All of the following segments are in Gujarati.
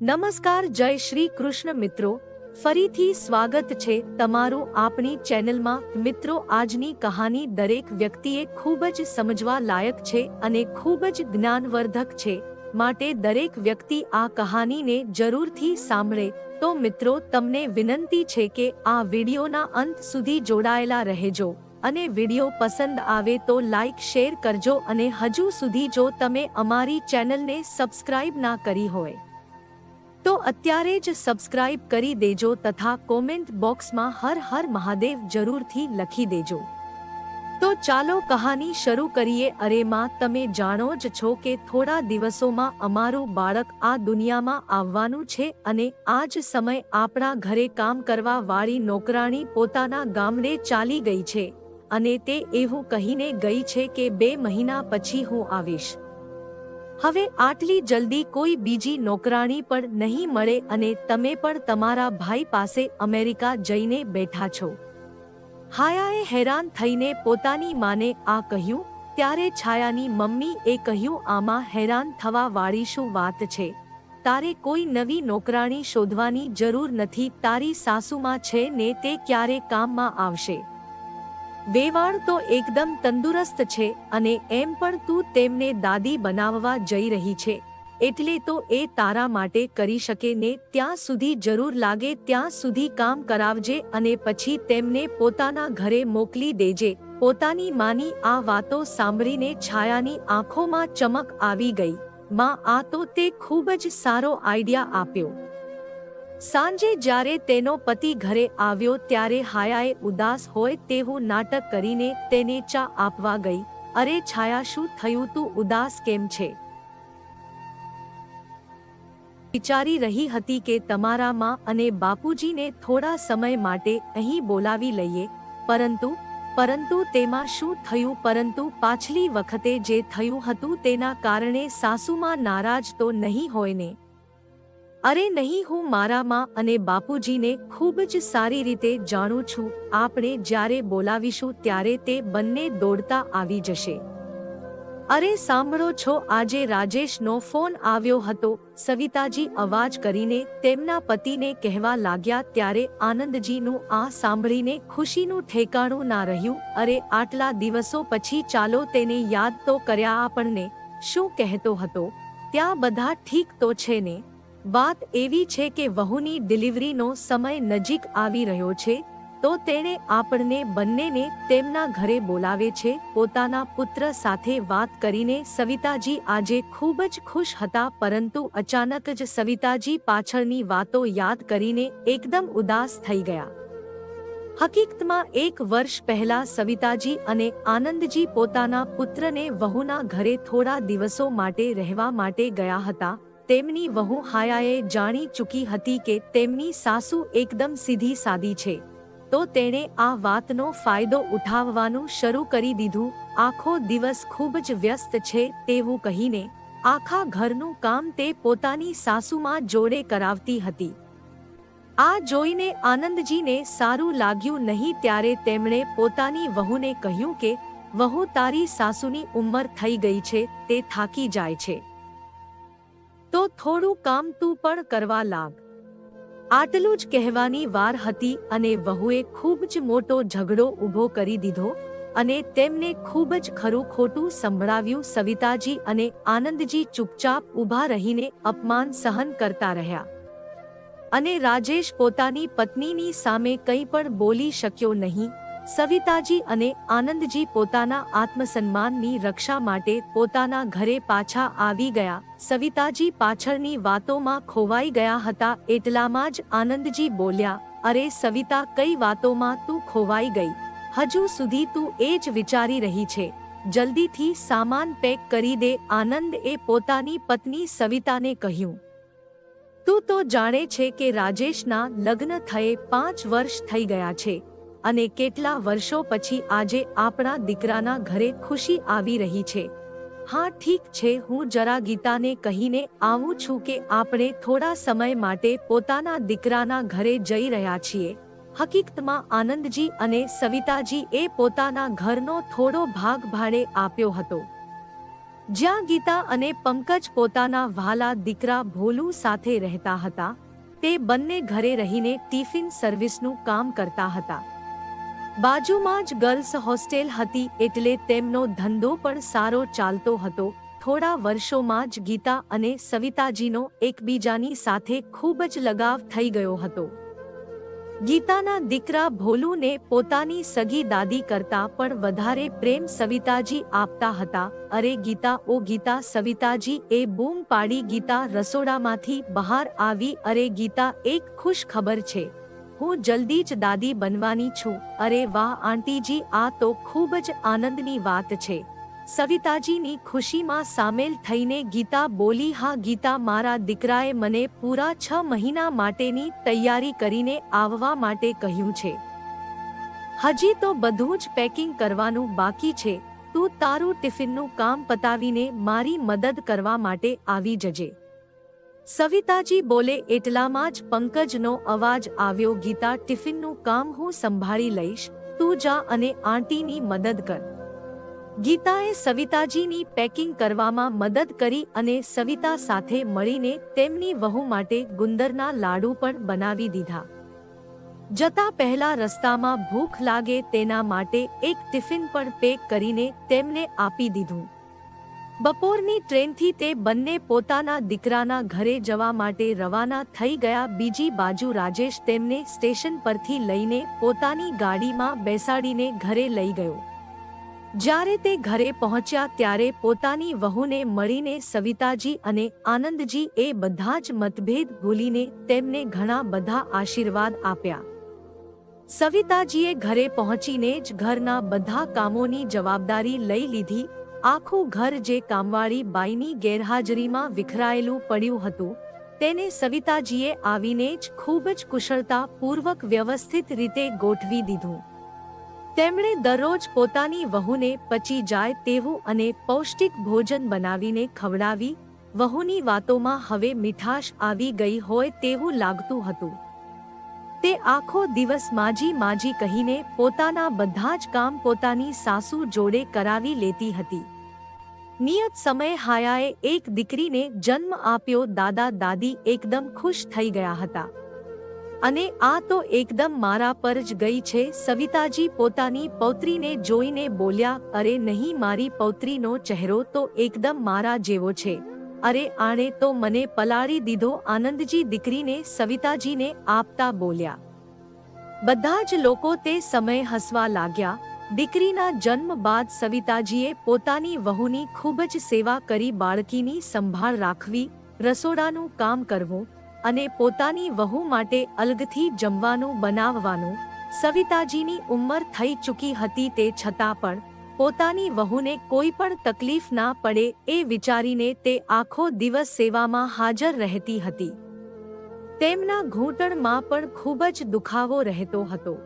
નમસ્કાર, જય શ્રી કૃષ્ણ મિત્રો. ફરીથી સ્વાગત છે તમારું આપણી ચેનલમાં. મિત્રો, આજની કહાની દરેક વ્યક્તિએ ખૂબ જ સમજવા લાયક છે અને ખૂબ જ જ્ઞાનવર્ધક છે. માટે દરેક વ્યક્તિ આ કહાનીને જરૂરથી સાંભળે. તો મિત્રો, તમને વિનંતી છે કે આ વિડીયોના અંત સુધી જોડાયેલા રહેજો. અને વીડિયો પસંદ આવે તો લાઈક, શેર કરજો અને હજુ સુધી જો તમે અમારી ચેનલને સબસ્ક્રાઇબ ના કરી હોય તો અત્યારે જ સબસ્ક્રાઇબ કરી દેજો તથા કોમેન્ટ બોક્સમાં હર હર મહાદેવ જરૂરથી લખી દેજો. તો ચાલો કહાની શરૂ કરીએ. અરે માં, તમે જાણો જ છો કે થોડા દિવસોમાં અમારું બાળક આ દુનિયામાં આવવાનું છે અને આ જ સમય આપણા ઘરે કામ કરવા વાળી નોકરાણી પોતાના ગામડે ચાલી ગઈ છે અને તે એવું કહીને ગઈ છે કે બે મહિના પછી હું આવીશ. હવે આટલી જલ્દી કોઈ બીજી નોકરાણી પણ નહીં મળે અને તમે પણ તમારા ભાઈ પાસે અમેરિકા જઈને બેઠા છો. હાયાએ હેરાન થઈને પોતાની માને આ કહ્યું, ત્યારે છાયાની મમ્મી એ કહ્યું, આમાં હેરાન થવા વાળી શું વાત છે? તારે કોઈ નવી નોકરાણી શોધવાની જરૂર નથી, તારી સાસુમાં છે ને તે ક્યારે કામમાં આવશે? વેવાણ તો એકદમ તંદુરસ્ત છે અને એમ પણ તું તેમને દાદી બનાવવા જઈ રહી છે. એટલે તો એ તારા માટે કરી શકે ને ત્યાં સુધી જરૂર લાગે ત્યાં સુધી કામ કરાવજે અને પછી તેમને પોતાના ઘરે મોકલી દેજે. પોતાની માની આ વાતો સાંભળીને છાયાની આંખોમાં ચમક આવી ગઈ. માં આ તો તે ખૂબ જ સારો આઈડિયા આપ્યો. સાંજે જ્યારે તેનો પતિ ઘરે આવ્યો ત્યારે હાયાએ ઉદાસ હોય તેવું નાટક કરીને તેને ચા આપવા ગઈ. અરે છાયા, શું થયું? તું ઉદાસ કેમ છે વિચારી રહી હતી કે તમારા માં અને બાપુજીને થોડા સમય માટે અહીં બોલાવી લઈએ. પરંતુ પરંતુ તેમાં શું થયું? પરંતુ પાછલી વખતે જે થયું હતું તેના કારણે સાસુમાં નારાજ તો નહીં હોય ને? અરે નહીં, હું મારામાં અને બાપુજીને ખૂબ જ સારી રીતે જાણું છું. આપણે જ્યારે બોલાવીશું ત્યારે તે બંને દોડતા આવી જશે. અરે સાંભળો છો, આજે રાજેશનો ફોન આવ્યો હતો. સવિતાજી અવાજ કરીને તેમના પતિને કહેવા લાગ્યા ત્યારે આનંદજીનું આ સાંભળીને ખુશીનું ઠેકાણું ના રહ્યું. અરે, આટલા દિવસો પછી ચાલો તેને યાદ તો કર્યા આપણને. શું કહેતો હતો? ત્યાં બધા ઠીક તો છે ને? વાત એવી છે કે વહુની ડિલિવરીનો સમય નજીક આવી રહ્યો છે, તો તેણે આપણને બંનેને તેમના ઘરે બોલાવે છે, પોતાના પુત્ર સાથે વાત કરીને સવિતાજી આજે ખૂબ જ ખુશ હતા, પરંતુ અચાનક જ સવિતાજી પાછળની વાતો યાદ કરીને એકદમ ઉદાસ થઈ ગયા. હકીકતમાં એક વર્ષ પહેલા સવિતાજી અને આનંદજી પોતાના પુત્રને વહુના ઘરે થોડા દિવસો માટે રહેવા માટે ગયા હતા તેમની વહુ હાયાએ જાણી ચૂકી હતી કે તેમની સાસુ એકદમ સીધી સાદી છે. તો તેણે આ વાતનો ફાયદો ઉઠાવવાનું શરૂ કરી દીધું. આખો દિવસ ખૂબ જ વ્યસ્ત છે તેવું કહીને આખા ઘરનું કામ તે પોતાની સાસુમાં જોડે કરાવતી હતી. આ જોઈને આનંદજીને સારું લાગ્યું નહીં ત્યારે તેમણે પોતાની વહુને કહ્યું કે, વહુ તારી સાસુની ઉંમર થઈ ગઈ છે, તે થાકી જાય છે. તો થોડું કામ તું પણ કરવા લાગ. આટલું જ કહેવાની વાર હતી અને વહુએ ખૂબ જ મોટો ઝઘડો ઊભો કરી દીધો અને તેમને ખૂબ જ ખરું ખોટું સંભળાવ્યું સવિતાજી અને આનંદજી ચૂપચાપ ઊભા રહીને અપમાન સહન કરતા રહ્યા. અને રાજેશ પોતાની પત્નીની સામે કંઈ પણ બોલી શક્યો નહીં સવિતાજી અને આનંદજી પોતાના આત્મસન્માનની રક્ષા માટે પોતાના ઘરે પાછા આવી ગયા. સવિતાજી પાછળની વાતોમાં ખોવાઈ ગયા હતા એટલામાં જ આનંદજી બોલ્યા, અરે સવિતા, કઈ વાતોમાં તું ખોવાઈ ગઈ? હજુ સુધી તું એ જ વિચારી રહી છે. જલ્દીથી સામાન પેક કરી દે. આનંદ એ પોતાની પત્ની સવિતાને કહ્યું, તું તો જાણે છે કે રાજેશના લગ્ન થયે પાંચ વર્ષ થઈ ગયા છે. અને કેટલા વર્ષો પછી આજે આપણા દીકરાના ઘરે ખુશી આવી રહી છે. હા, ઠીક છે, હું જરા ગીતાને કહીને આવું છું કે આપણે થોડા સમય માટે પોતાના દીકરાના ઘરે જઈ રહ્યા છીએ. હકીકતમાં આનંદજી અને સવિતાજી એ પોતાના ઘરનો થોડો ભાગ ભાડે આપ્યો હતો. જ્યાં ગીતા અને પંકજ પોતાના વ્હાલા દીકરા ભોલુ સાથે રહેતા હતા, તે બંને ઘરે રહીને ટિફિન સર્વિસનું કામ કરતા હતા. બાજુમાં જ ગર્લ્સ હોસ્ટેલ હતી એટલે તેમનો ધંધો પણ સારો ચાલતો હતો. થોડા વર્ષોમાં જ ગીતા અને સવિતાજીનો એકબીજાની સાથે ખૂબ જ લગાવ થઈ ગયો હતો. ગીતાના દીકરા ભોલુને પોતાની સગી દાદી કરતા પણ વધારે પ્રેમ સવિતાજી આપતા હતા. અરે ગીતા, ઓ ગીતા, સવિતાજી, એ બૂમ પાડી ગીતા રસોડામાંથી બહાર આવી. અરે ગીતા, એક ખુશ ખબર છે. હું જલ્દી જ દાદી બનવાની છું. અરે વાહ, આંટીજી, આ તો ખૂબ જ આનંદની વાત છે. સવિતાજીની ખુશીમાં સામેલ થઈને ગીતા બોલી, હા, ગીતા, મારા દીકરાએ મને પૂરા છ મહિના માટેની તૈયારી કરીને આવવા માટે કહ્યું છે. હજી તો બધું જ પેકિંગ કરવાનું બાકી છે. તું તારું ટિફિનનું કામ પતાવીને મારી મદદ કરવા માટે આવી જજે. સવિતાજી બોલે, એટલામાં જ પંકજનો અવાજ આવ્યો. ગીતા ટિફિનનું કામ હું સંભાળી લઈશ. તું જા અને આંટીની મદદ કર. ગીતાએ સવિતાજીની પેકિંગ કરવામાં મદદ કરી અને સવિતા સાથે મળીને તેમની વહુ માટે ગુંદરના લાડુ પણ બનાવી દીધા. જતા પહેલા રસ્તામાં ભૂખ લાગે તેના માટે એક ટિફિન પણ પેક કરીને તેમને આપી દીધું. બપોરની ટ્રેનથી તે બંને પોતાના દીકરાના ઘરે જવા માટે રવાના થઈ ગયા. બીજી બાજુ રાજેશ તેમને સ્ટેશન પરથી લઈને પોતાની ગાડીમાં બેસાડીને ઘરે લઈ ગયો. જ્યારે તે ઘરે પહોંચ્યા ત્યારે પોતાની વહુને મળીને સવિતાજી અને આનંદજી એ બધા જ મતભેદ ભૂલીને તેમને ઘણા બધા આશીર્વાદ આપ્યા. સવિતાજીએ ઘરે પહોંચીને જ ઘરના બધા કામોની જવાબદારી લઈ લીધી આખું ઘર જે કામવાળી બાઈની ગેરહાજરીમાં વિખરાયેલું પડ્યું હતું, તેને સવિતાજીએ આવીને જ ખૂબ જ કુશળતાપૂર્વક વ્યવસ્થિત રીતે ગોઠવી દીધું. તેમણે દરરોજ પોતાની વહુને પચી જાય તેવું અને પૌષ્ટિક ભોજન બનાવીને ખવડાવી, વહુની વાતોમાં હવે મીઠાશ આવી ગઈ હોય તેવું લાગતું હતું. તે આખો દિવસ માજી માજી કહીને પોતાના બધા જ કામ પોતાની સાસુ જોડે કરાવી લેતી હતી. નિયત સમયે હાયાએ એક દીકરીને જન્મ આપ્યો દાદા દાદી એકદમ ખુશ થઈ ગયા હતા. અને આ તો એકદમ મારા પર જ ગઈ છે, સવિતાજી પોતાની પૌત્રીને જોઈને બોલ્યા, અરે નહીં, મારી પૌત્રીનો ચહેરો તો એકદમ મારા જેવો છે. અરે આણે તો મને પલાળી દીધો. આનંદજી દીકરીને સવિતાજીને આપતા બોલ્યા. બધા જ લોકો તે સમયે હસવા લાગ્યા. દીકરીના જન્મ બાદ સવિતાજીએ પોતાની વહુની ખૂબ જ સેવા કરી બાળકીની સંભાળ રાખવી, રસોડાનું કામ કરવું અને પોતાની વહુ માટે અલગથી જમવાનું બનાવવાનું સવિતાજીની ઉંમર થઈ ચૂકી હતી તે છતાં પણ પોતાની વહુને કોઈ પણ તકલીફ ના પડે એ વિચારીને તે આખો દિવસ સેવામાં હાજર રહેતી હતી. તેમના ઘૂંટણમાં પણ ખૂબ જ દુખાવો રહેતો હતો.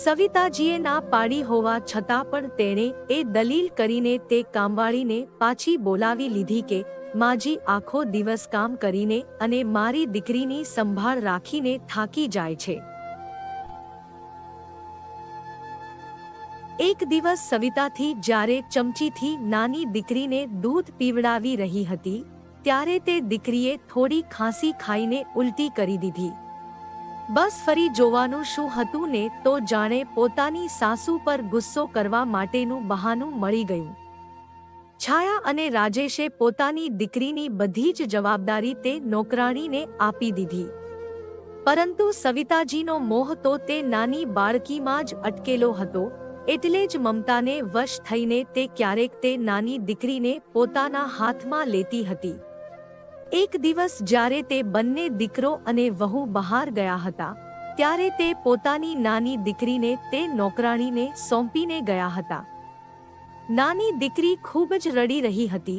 સવિતાજીએ ના પાડી હોવા છતાં પણ તેણે એ દલીલ કરીને તે કામવાળીને પાછી બોલાવી લીધી કે, માજી આખો દિવસ કામ કરીને અને મારી દીકરીની સંભાળ રાખીને થાકી જાય છે. એક દિવસ સવિતાથી જ્યારે ચમચીથી નાની દીકરીને દૂધ પીવડાવી રહી હતી, ત્યારે તે દીકરીએ થોડી ખાંસી ખાઈને ઉલટી કરી દીધી. બસ ફરી જોવાનું શું હતું ને તો જાણે પોતાની સાસુ પર ગુસ્સો કરવા માટેનું બહાનું મળી ગયું. છાયા અને રાજેશે પોતાની દીકરીની બધી જ જવાબદારી તે નોકરાણીને આપી દીધી. પરંતુ સવિતાજીનો મોહ તો તે નાની બાળકીમાં જ અટકેલો હતો, એટલે જ મમતાને વશ થઈને તે ક્યારેક તે નાની દીકરીને પોતાના હાથમાં લેતી હતી. એક દિવસ જ્યારે તે બંને દીકરો અને વહુ બહાર ગયા હતા, ત્યારે તે પોતાની નાની દીકરીને તે નોકરાણીને સોંપીને ગયા હતા. નાની દીકરી ખૂબ જ રડી રહી હતી.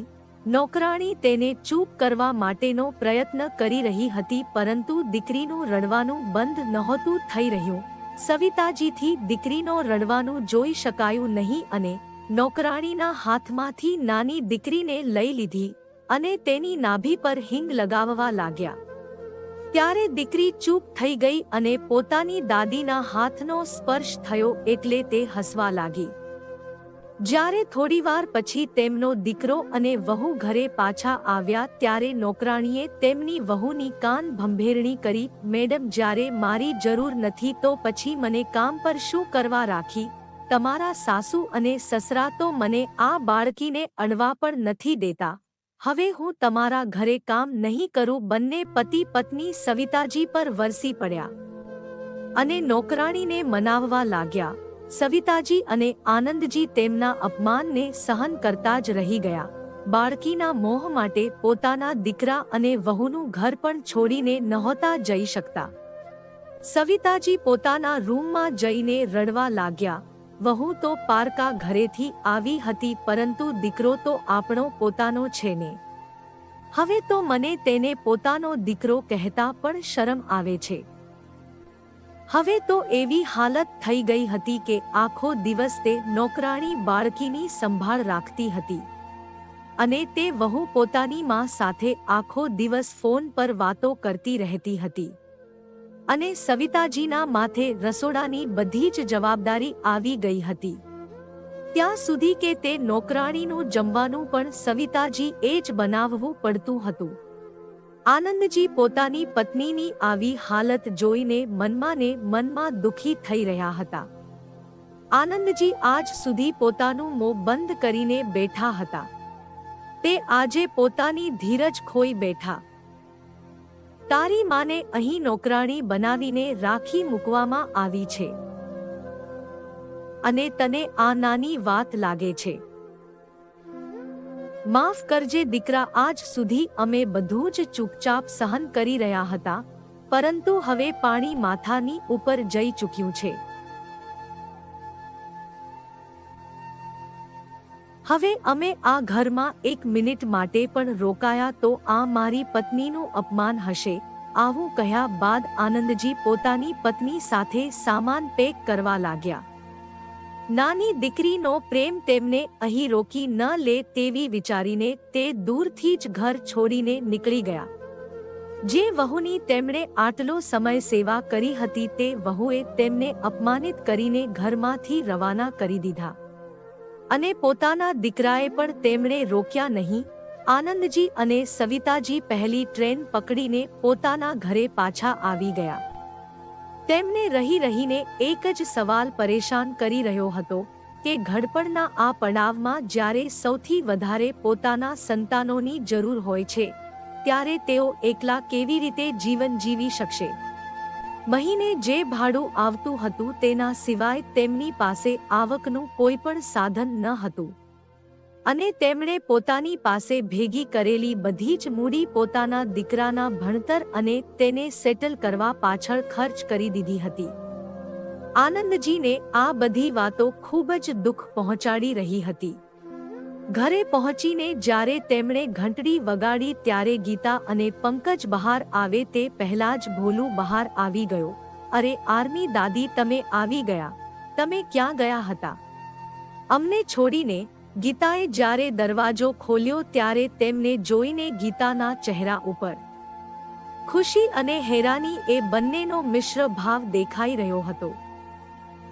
નોકરાણી તેને ચૂપ કરવા માટેનો પ્રયત્ન કરી રહી હતી, પરંતુ દીકરીનું રડવાનું બંધ નહોતું થઈ રહ્યું. સવિતાજીથી દીકરીનો રડવાનું જોઈ શકાયું નહીં અને નોકરાણીના હાથમાંથી નાની દીકરીને લઈ લીધી. અને તેની નાભી પર હિંગ લગાવવા લાગ્યા. ત્યારે દીકરી ચૂપ થઈ ગઈ અને પોતાની દાદીના હાથનો સ્પર્શ થયો એટલે તે હસવા લાગી. જ્યારે થોડીવાર પછી તેમનો દીકરો અને વહુ ઘરે પાછા આવ્યા ત્યારે નોકરાણીએ તેમની વહુની કાન ભંભેરણી કરી, મેડમ, જ્યારે મારી જરૂર નથી તો પછી મને કામ પર શું કરવા રાખી? તમારા સાસુ અને સસરા તો મને આ બાળકીને અણવા પણ નથી દેતા. હવે હું તમારા ઘરે કામ નહીં કરું બંને પતિ પત્ની સવિતાજી પર વરસી પડ્યા. અને નોકરાણીને મનાવવા લાગ્યા. સવિતાજી અને આનંદજી તેમના અપમાનને સહન કરતા જ રહી ગયા. બાળકીના મોહ માટે પોતાના દીકરા અને વહુનું ઘર પણ છોડીને નહોતા જઈ શકતા. સવિતાજી પોતાના રૂમમાં જઈને રડવા લાગ્યા. વહુ તો પારકા ઘરેથી આવી હતી, પરંતુ દીકરો તો આપણો પોતાનો છે ને. હવે તો મને તેને પોતાનો દીકરો કહેતા પણ શરમ આવે છે. હવે તો એવી હાલત થઈ ગઈ હતી કે આખો દિવસ તે નોકરાણી બાળકીની સંભાળ રાખતી હતી. અને તે વહુ પોતાની માં સાથે આખો દિવસ ફોન પર વાતો કરતી રહેતી હતી. અને સવિતાજીના માથે રસોડાની બધી જ જવાબદારી આવી ગઈ હતી. ત્યાં સુધી કે તે નોકરાણીનું જમવાનું પણ સવિતાજી એ જ બનાવવું પડતું હતું. આનંદજી પોતાની પત્નીની આવી હાલત જોઈને મનમાં ને મનમાં દુખી થઈ રહ્યા હતા. આનંદજી આજ સુધી પોતાનું મોં બંધ કરીને બેઠા હતા. તે આજે પોતાની ધીરજ ખોઈ બેઠા. તારી માને અહીં નોકરાણી બનાવીને રાખી મૂકવામાં આવી છે. અને તને આ નાની વાત લાગે છે. માફ કરજે દીકરા, આજ સુધી અમે બધું જ ચૂપચાપ સહન કરી રહ્યા હતા, પરંતુ હવે પાણી માથાની ઉપર જઈ ચૂક્યું છે. હવે અમે આ ઘરમાં એક મિનિટ માટે પણ રોકાયા તો આ મારી પત્નીનું અપમાન હશે, આવું કહ્યા બાદ આનંદજી પોતાની પત્ની સાથે સામાન પેક કરવા લાગ્યા. નાની દીકરીનો પ્રેમ તેમને અહીં રોકી ન લે તેવી વિચારીને તે દૂરથી જ ઘર છોડીને નીકળી ગયા. જે વહુની તેમણે આટલો સમય સેવા કરી હતી તે વહુએ તેમને અપમાનિત કરીને ઘરમાંથી રવાના કરી દીધા. અને પોતાના દીકરાએ પણ તેમણે રોક્યા નહીં. આનંદજી અને સવિતાજી પહેલી ટ્રેન પકડીને પોતાના ઘરે પાછા આવી ગયા. તેમને રહી રહીને એક જ સવાલ પરેશાન કરી રહ્યો હતો કે ઘડપણના આ પડાવમાં જ્યારે સૌથી વધારે પોતાના સંતાનોની જરૂર હોય છે, ત્યારે તેઓ એકલા કેવી રીતે જીવન જીવી શકશે? મહિને જે ભાડું આવતું હતું તેના સિવાય તેમની પાસે આવકનું કોઈ પણ સાધન ન હતું. અને તેમણે પોતાની પાસે ભેગી કરેલી બધી જ મૂડી પોતાના દીકરાના ભણતર અને તેને સેટલ કરવા પાછળ ખર્ચ કરી દીધી હતી. આનંદજીને આ બધી વાતો ખૂબ જ દુઃખ પહોંચાડી રહી હતી. ઘરે પહોંચીને જ્યારે તેમણે ઘંટડી વગાડી ત્યારે ગીતા અને પંકજ બહાર આવે તે પહેલા જ ભોલું બહાર આવી ગયો. અરે, આર્મી દાદી, તમે આવી ગયા. તમે ક્યાં ગયા હતા? અમને છોડીને ગીતાએ જ્યારે દરવાજો ખોલ્યો ત્યારે તેમને જોઈને ગીતાના ચહેરા ઉપર ખુશી અને હેરાની એ બંનેનો મિશ્ર ભાવ દેખાઈ રહ્યો હતો.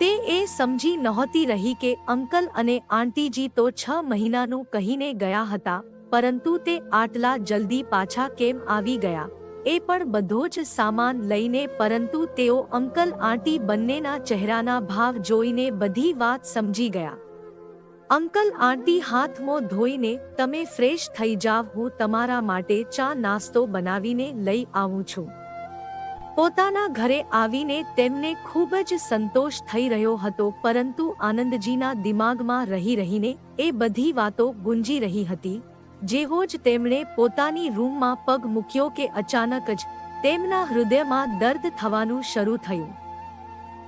તે એ સમજી નહોતી રહી કે અંકલ અને આંટીજી તો છ મહિનાનું કહીને ગયા હતા, પરંતુ તે આટલા જલ્દી પાછા કેમ આવી ગયા? એ પણ બધો જ સામાન લઈને પરંતુ તેઓ અંકલ, આંટી બંનેના ચહેરાના ભાવ જોઈને બધી વાત સમજી ગયા. અંકલ, આંટી હાથમો ધોઈને, તમે ફ્રેશ થઈ જાવ, હું તમારા માટે ચા નાસ્તો બનાવીને લઈ આવું છું. પોતાના ઘરે આવીને તેમને ખૂબ જ સંતોષ થઈ રહ્યો હતો, પરંતુ આનંદજીના દિમાગમાં રહી રહીને એ બધી વાતો ગુંજી રહી હતી. જેવો જ તેમણે પોતાની રૂમમાં પગ મૂક્યો કે અચાનક જ તેમના હૃદયમાં દર્દ થવાનું શરૂ થયું.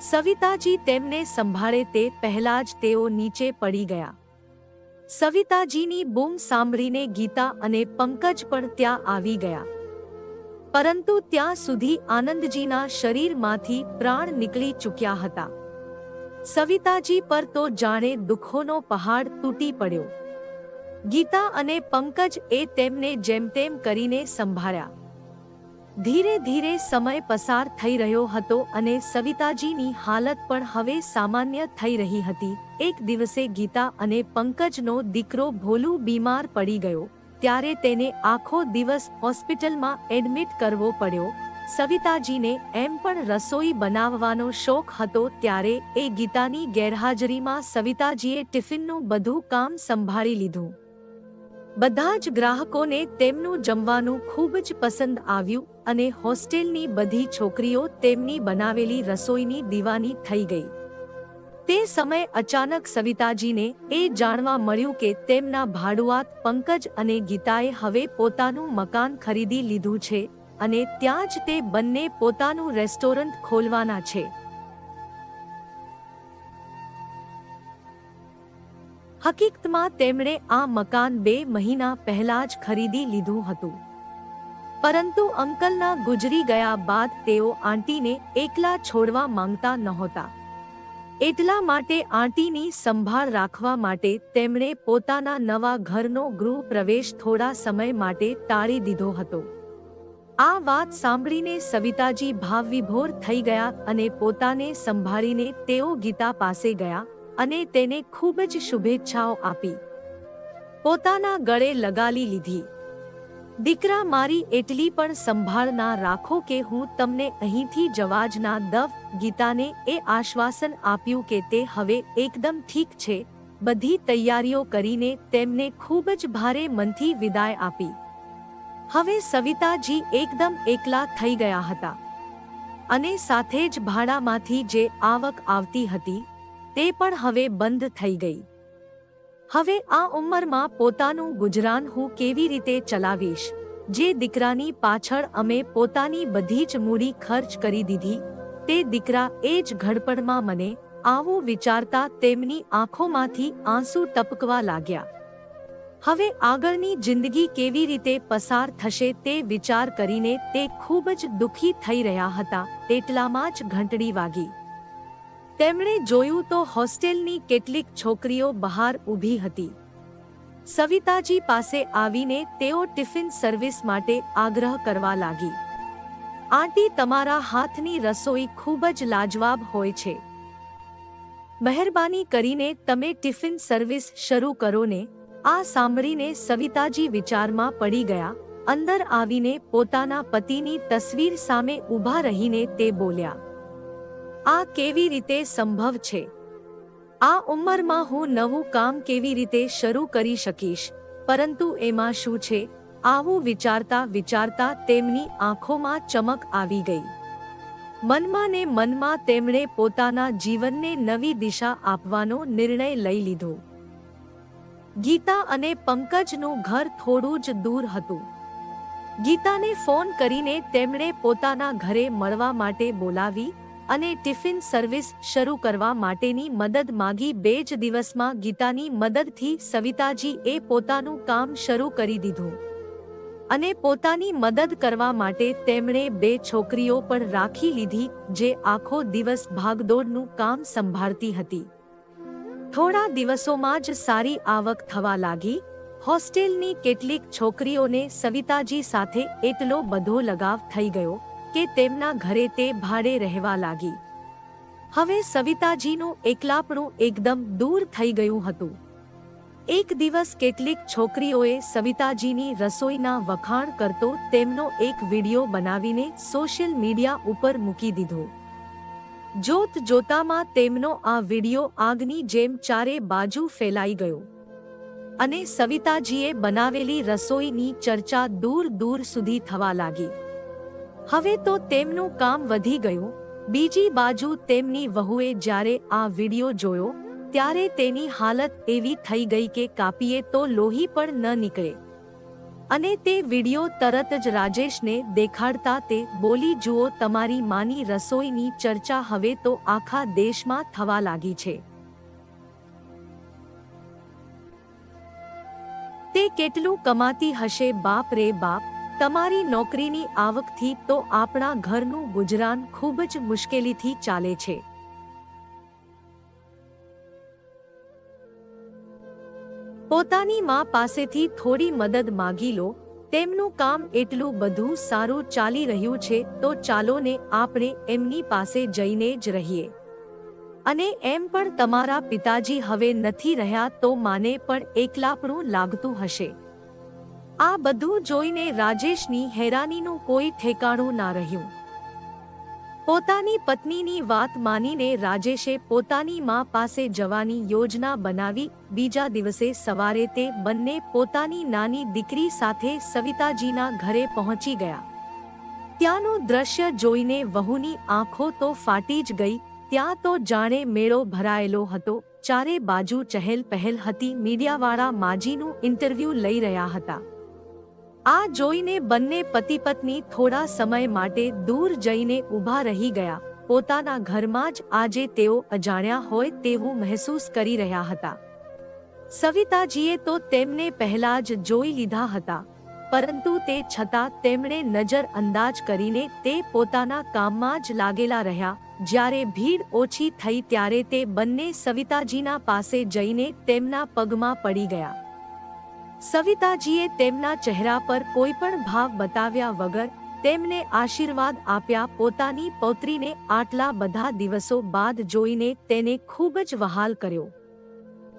સવિતાજી તેમને સંભાળે તે પહેલા જ તેઓ નીચે પડી ગયા. સવિતાજીની બૂમ સાંભળીને ગીતા અને પંકજ પણ ત્યાં આવી ગયા. પરંતુ ત્યાં સુધી આનંદજીના શરીરમાંથી પ્રાણ નીકળી ચૂક્યા હતા. સવિતાજી પર તો જાણે દુઃખોનો પહાડ તૂટી પડ્યો. ગીતા અને પંકજ એ તેમને જેમ તેમ કરીને સંભાળ્યા. ધીરે ધીરે સમય પસાર થઈ રહ્યો હતો અને સવિતાજીની હાલત પણ હવે સામાન્ય થઈ રહી હતી. એક દિવસે ગીતા અને પંકજનો દીકરો ભોલું બીમાર પડી ગયો. ત્યારે તેને આખો દિવસ હોસ્પિટલમાં એડમિટ કરવો પડ્યો. સવિતાજીને એમ પણ રસોઈ બનાવવાનો શોખ હતો ત્યારે એ ગીતાની ગેરહાજરીમાં સવિતાજીએ ટિફિનનું બધું કામ સંભાળી લીધું. બધા જ ગ્રાહકોને તેમનું જમવાનું ખૂબ જ પસંદ આવ્યું અને હોસ્ટેલની બધી છોકરીઓ તેમની બનાવેલી રસોઈની દીવાની થઈ ગઈ. તે સમયે અચાનક સવિતાજીને એ જાણવા મળ્યું કે તેમના ભાડુઆત પંકજ અને ગીતાએ હવે પોતાનું મકાન ખરીદી લીધું છે અને ત્યાં જ તે બંને પોતાનું રેસ્ટોરન્ટ ખોલવાના છે. હકીકતમાં તેમણે આ મકાન બે મહિના પહેલા જ ખરીદી લીધું હતું. પરંતુ અંકલના ગુજરી ગયા બાદ તેઓ આંટીને એકલા છોડવા માંગતા નહોતા. એટલા માટે આંટીની સંભાળ રાખવા માટે તેમણે પોતાના નવા ઘરનો ગૃહ પ્રવેશ થોડા સમય માટે ટાળી દીધો હતો. આ વાત સાંભળીને સવિતાજી ભાવવિભોર થઈ ગયા અને પોતાને સંભાળીને તેઓ ગીતા પાસે ગયા અને તેને ખૂબ જ શુભેચ્છાઓ આપી. પોતાના ગળે લગાલી લીધી. દીકરા મારી એટલી પણ સંભાળ ના રાખો કે હું તમને અહીંથી જવા જ ના દવ ગીતાને એ આશ્વાસન આપ્યું કે તે હવે એકદમ ઠીક છે. બધી તૈયારીઓ કરીને તેમને ખૂબ જ ભારે મનથી વિદાય આપી. હવે સવિતાજી એકદમ એકલા થઈ ગયા હતા. અને સાથે જ ભાડામાંથી જે આવક આવતી હતી, તે પણ હવે બંધ થઈ ગઈ. હવે આ ઉંમરમાં પોતાનું ગુજરાન હું કેવી રીતે ચલાવીશ? જે દીકરાની પાછળ અમે પોતાની બધી જ મૂડી ખર્ચ કરી દીધી, તે દીકરા એ જ ઘડપણમાં મને આવું વિચારતા તેમની આંખોમાંથી આંસુ ટપકવા લાગ્યા. હવે આગળની જિંદગી કેવી રીતે પસાર થશે તે વિચાર કરીને તે ખૂબ જ દુઃખી થઈ રહ્યા હતા, તેટલામાં જ ઘંટડી વાગી. તેમણે જોયું તો હોસ્ટેલની કેટલીક છોકરીઓ બહાર ઊભી હતી. સવિતાજી પાસે આવીને તેઓ ટિફિન સર્વિસ માટે આગ્રહ કરવા લાગી. આંટી, તમારા હાથની રસોઈ ખૂબ જ લાજવાબ હોય છે. મહેરબાની કરીને તમે ટિફિન સર્વિસ શરૂ કરો ને. આ સાંભળીને સવિતાજી વિચારમાં પડી ગયા, અંદર આવીને પોતાના પતિની તસવીર સામે ઊભા રહીને તે બોલ્યા. આ કેવી રીતે સંભવ છે? આ ઉંમરમાં હું નવું કામ કેવી રીતે શરૂ કરી શકીશ? પરંતુ એમાં શું છે? આવું વિચારતા વિચારતા તેમની આંખોમાં ચમક આવી ગઈ. મનમાં ને મનમાં તેમણે પોતાના જીવનને નવી દિશા આપવાનો નિર્ણય લઈ લીધો. ગીતા અને પંકજનું ઘર થોડું જ દૂર હતું. ગીતાને ફોન કરીને તેમણે પોતાના ઘરે મળવા માટે બોલાવી અને ટિફિન સર્વિસ શરૂ કરવા માટેની મદદ માગી બે જ દિવસમાં ગીતાની મદદથી સવિતાજી એ પોતાનું કામ શરૂ કરી દીધું. અને પોતાની મદદ કરવા માટે તેમણે બે છોકરીઓ પણ રાખી લીધી, જે આખો દિવસ ભાગદોડનું કામ સંભાળતી હતી. થોડા દિવસોમાં જ સારી આવક થવા લાગી. હોસ્ટેલની કેટલીક છોકરીઓને સવિતાજી સાથે એટલો બધો લગાવ થઈ ગયો કે તેમના ઘરે તે ભાડે રહેવા લાગી. હવે સવિતાજીનું એકલાપણું એકદમ દૂર થઈ ગયું હતું. એક દિવસ કેટલીક છોકરીઓએ સવિતાજીની રસોઈના વખાણ કરતો તેમનો એક વીડિયો બનાવીને સોશિયલ મીડિયા ઉપર મૂકી દીધો. જોત જોતામાં તેમનો આ વીડિયો આગની જેમ ચારે બાજુ ફેલાઈ ગયો. અને સવિતાજીએ બનાવેલી રસોઈની ચર્ચા દૂર દૂર સુધી થવા લાગી. હવે તો તેમનું કામ વધી ગયું. બીજી બાજુ તેમની વહુએ જ્યારે આ વીડિયો જોયો, ત્યારે તેની હાલત એવી થઈ ગઈ કે કાપીએ તો લોહી પણ ન નીકળે. અને તે વિડિયો તરત જ રાજેશને દેખાડતા તે બોલી, જુઓ, તમારી માની રસોઈની ચર્ચા હવે તો આખા દેશમાં થવા લાગી છે. તે કેટલું કમાતી હશે, બાપ રે બાપ. તમારી નોકરીની આવકથી તો આપણા ઘરનું ગુજરાન ખૂબ જ મુશ્કેલીથી ચાલે છે. પોતાની મા પાસેથી થોડી મદદ માગી લો, તેમનું કામ એટલું બધું સારું ચાલી રહ્યું છે, તો ચાલો ને આપણે એમની પાસે જઈને જ રહીએ. અને એમ પણ તમારા પિતાજી હવે નથી રહ્યા તો માને પણ એકલાપણું લાગતું હશે. આ બધું જોઈને રાજેશની હેરાનીનું કોઈ ઠેકાણું ના રહ્યું. પોતાની પત્નીની વાત માનીને રાજેશે પોતાની મા પાસે જવાની યોજના બનાવી બીજા દિવસે સવારે તે બંને પોતાની નાની દીકરી સાથે સવિતાજીના ઘરે પહોંચી ગયા. ત્યાંનું દ્રશ્ય જોઈને વહુની આંખો તો ફાટી જ ગઈ, ત્યાં તો જાણે મેળો ભરાયેલો હતો, ચારે બાજુ ચહેલ પહેલ હતી, મીડિયાવાળા માજીનું ઇન્ટરવ્યૂ લઈ રહ્યા હતા. આ જોઈને બંને પતિ પત્ની થોડા સમય માટે દૂર જઈને ઊભા રહી ગયા. પોતાના ઘરમાં જ આજે તેઓ અજાણ્યા હોય તેવું મહેસૂસ કરી રહ્યા હતા. સવિતાજીએ તો તેમને પહેલા જ જોઈ લીધા હતા, પરંતુ તે છતાં તેમણે નજર અંદાજ કરીને તે પોતાના કામમાં જ લાગેલા રહ્યા. જ્યારે ભીડ ઓછી થઈ ત્યારે તે બંને સવિતાજીના પાસે જઈને તેમના પગમાં પડી ગયા. સવિતાજીએ તેમના ચહેરા પર કોઈ પણ ભાવ બતાવ્યા વગર તેમને આશીર્વાદ આપ્યા પોતાની પૌત્રીને આટલા બધા દિવસો બાદ જોઈને તેને ખૂબ જ વહાલ કર્યો.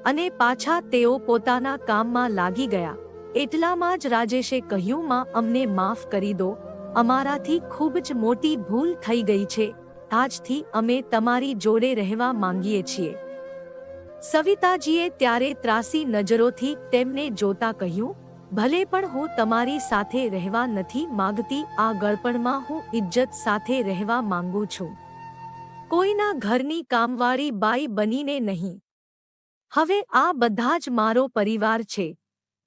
અને પાછા તેઓ પોતાના કામમાં લાગી ગયા. એટલામાં જ રાજેશે કહ્યું, માં, અમને માફ કરી દો. અમારાથી ખૂબ જ મોટી ભૂલ થઈ ગઈ છે. આજથી અમે તમારી જોડે રહેવા માંગીએ છીએ. સવિતાજીએ ત્યારે ત્રાસી નજરોથી તેમને જોતા કહ્યું, ભલે પણ હું તમારી સાથે રહેવા નથી માંગતી, આ ગળપણમાં હું ઇજ્જત સાથે રહેવા માંગુ છું. કોઈના ઘરની કામવાળી બાઈ બનીને નહીં. હવે આ બધા જ મારો પરિવાર છે.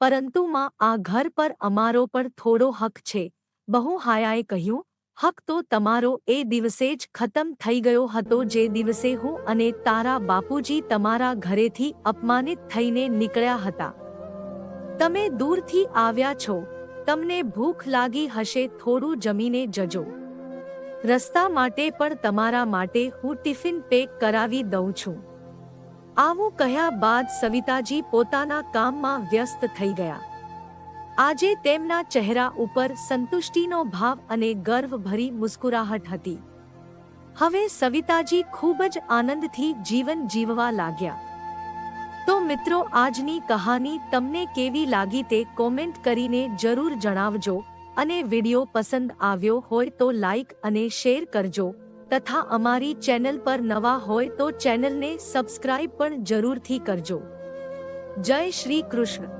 પરંતુ માં આ ઘર પર અમારો પણ થોડો હક છે. બહુ હાયાએ કહ્યું હક તો તમારો એ દિવસે જ ખતમ થઈ ગયો હતો જે દિવસે હું અને તારા બાપુજી તમારા ઘરેથી અપમાનિત થઈને નીકળ્યા હતા. તમે દૂરથી આવ્યા છો. તમને ભૂખ લાગી હશે, થોડું જમીને જજો. રસ્તા માટે પણ તમારા માટે હું ટિફિન પેક કરાવી દઉં છું. આવું કહ્યા બાદ સવિતાજી પોતાના કામમાં વ્યસ્ત થઈ ગયા. આજે તેમના ચહેરા ઉપર સંતુષ્ટિનો ભાવ અને ગર્વભરી મુસ્કુરાહટ હતી. હવે સવિતાજી ખૂબ જ આનંદથી જીવન જીવવા લાગ્યા. તો મિત્રો, આજની કહાની તમને કેવી લાગી તે કોમેન્ટ કરીને જરૂર જણાવજો અને વિડિયો પસંદ આવ્યો હોય તો લાઈક અને શેર કરજો. તથા અમારી ચેનલ પર નવા હોય તો ચેનલને સબસ્ક્રાઇબ પણ જરૂરથી કરજો. જય શ્રી કૃષ્ણ.